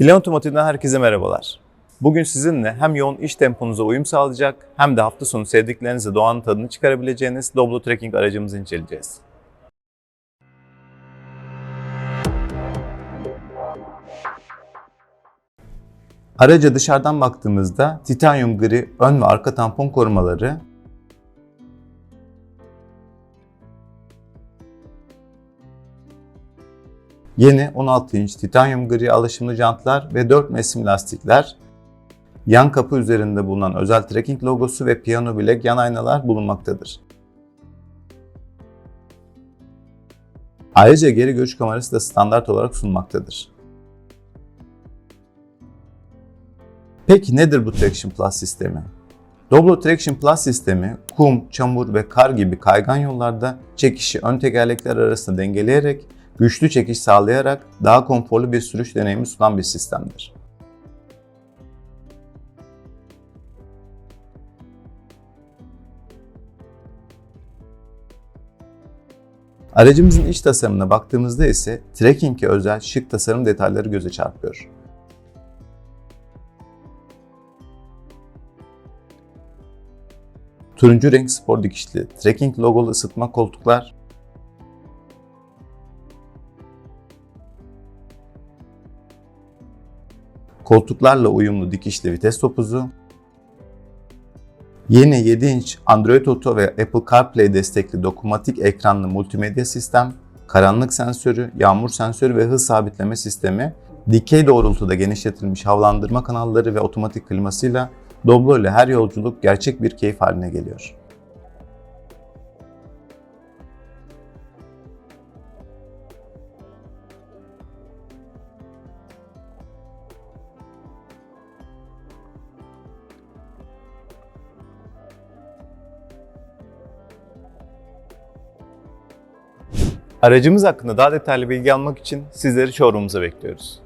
Bilen Otomotiv'den herkese merhabalar. Bugün sizinle hem yoğun iş temponuza uyum sağlayacak hem de hafta sonu sevdiklerinizle doğanın tadını çıkarabileceğiniz Doblo Trekking aracımızı inceleyeceğiz. Araca dışarıdan baktığımızda titanyum gri ön ve arka tampon korumaları, Yeni 16 inç titanyum gri alaşımlı jantlar ve 4 mevsim lastikler, yan kapı üzerinde bulunan özel trekking logosu ve piyano bilek yan aynalar bulunmaktadır. Ayrıca geri görüş kamerası da standart olarak sunulmaktadır. Peki nedir bu Traction Plus sistemi? Doblo Traction Plus sistemi kum, çamur ve kar gibi kaygan yollarda çekişi ön tekerlekler arasında dengeleyerek güçlü çekiş sağlayarak daha konforlu bir sürüş deneyimi sunan bir sistemdir. Aracımızın iç tasarımına baktığımızda ise trekking'e özel şık tasarım detayları göze çarpıyor. Turuncu renk spor dikişli trekking logolu ısıtma koltuklar koltuklarla uyumlu dikişli vites topuzu, yeni 7 inç Android Auto ve Apple CarPlay destekli dokunmatik ekranlı multimedya sistem, karanlık sensörü, yağmur sensörü ve hız sabitleme sistemi, dikey doğrultuda genişletilmiş havalandırma kanalları ve otomatik klimasıyla Doblo ile her yolculuk gerçek bir keyif haline geliyor. Aracımız hakkında daha detaylı bilgi almak için sizleri showroom'umuza bekliyoruz.